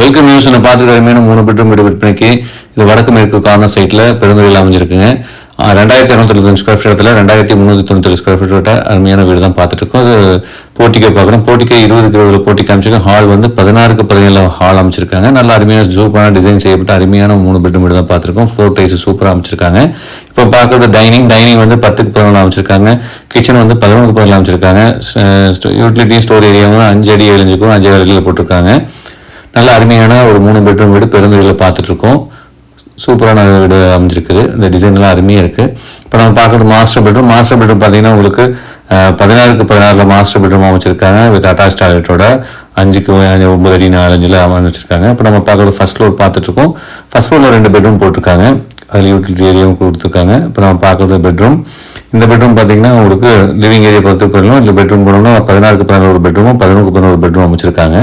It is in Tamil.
வெல்கம் நியூஸ் பார்த்துக்கிற பார்த்துருக்க மூணு பெட்ரூம் வீடு விற்பனைக்கு. இது வடக்கு மேற்கு கார்னர் சைட்டில் பெருந்துறையில் அமைஞ்சிருக்குங்க. ரெண்டாயிரத்தி இரநூத்தி ஸ்கொயர் ஃபீட் இடத்துல ரெண்டாயிரத்தி முந்நூற்றி தொண்ணூற்றி ஸ்கொயர் ஃபீட் விட்ட அருமையான வீடு தான் பார்த்துட்டு இருக்கோம். அது போட்டிக்கை பார்க்குறோம் போட்டிக்கை இருபதுக்கு இருபதுல போட்டி காமிச்சிருக்கோம் ஹால் வந்து பதினாறுக்கு பதினேழு ஹால் அமைச்சிருக்காங்க. நல்ல அருமையான சூப்பரான டிசைன் செய்யப்பட்ட அருமையான மூணு பெட்ரூம் வீடு தான் பார்த்துருக்கோம். ஃபோர் டைஸ் சூப்பராக அமைச்சிருக்காங்க. இப்போ பார்க்குறது டைனிங் டைனிங் வந்து பத்துக்கு பதினொன்று அமைச்சிருக்காங்க. கிச்சன் வந்து பதினொன்று பதினொன்று அமைச்சிருக்காங்க. யூட்டிலிட்டி ஸ்டோர் ஏரியாவும் அஞ்சு அடி ஏழு அஞ்சு அடியில் போட்டிருக்காங்க. நல்ல அருமையான ஒரு மூணு பெட்ரூம் வீடு பெருந்துறையில் பார்த்துட்டு இருக்கோம் சூப்பரான வீடு அமைஞ்சிருக்குது. இந்த டிசைன்லாம் அருமையாக இருக்குது இப்போ நம்ம பார்க்குறது மாஸ்டர் பெட்ரூம் மாஸ்டர் பெட்ரூம் பார்த்தீங்கன்னா உங்களுக்கு பதினாறுக்கு பதினாறில் மாஸ்டர் பெட்ரூம் அமைச்சிருக்காங்க வித் அட்டாச் டாய்லெட்டோட அஞ்சுக்கு ஒம்பது அடி நாலஞ்சில் அமைச்சிருக்காங்க இப்போ நம்ம பார்க்குறது ஃபர்ஸ்ட் ஃப்ளோர் பார்த்துட்ருக்கோம். ஃபர்ஸ்ட் ஃப்ளோரில் ரெண்டு பெட்ரூம் போட்டிருக்காங்க. அதில் யூட்டிலிட்டி ஏரியாவும் கொடுத்துருக்காங்க. இப்போ நம்ம பார்க்குறது பெட்ரூம் இந்த பெட்ரூம் பார்த்தீங்கன்னா உங்களுக்கு லிவிங் ஏரியா பார்த்து போயிடலாம். இல்லை பெட்ரூம் போனோம்னா பதினாறுக்கு பதினோரு பெட்ரூமும் பதினொன்றுக்கு பதினோரு பெட்ரூம் அமைச்சிருக்காங்க.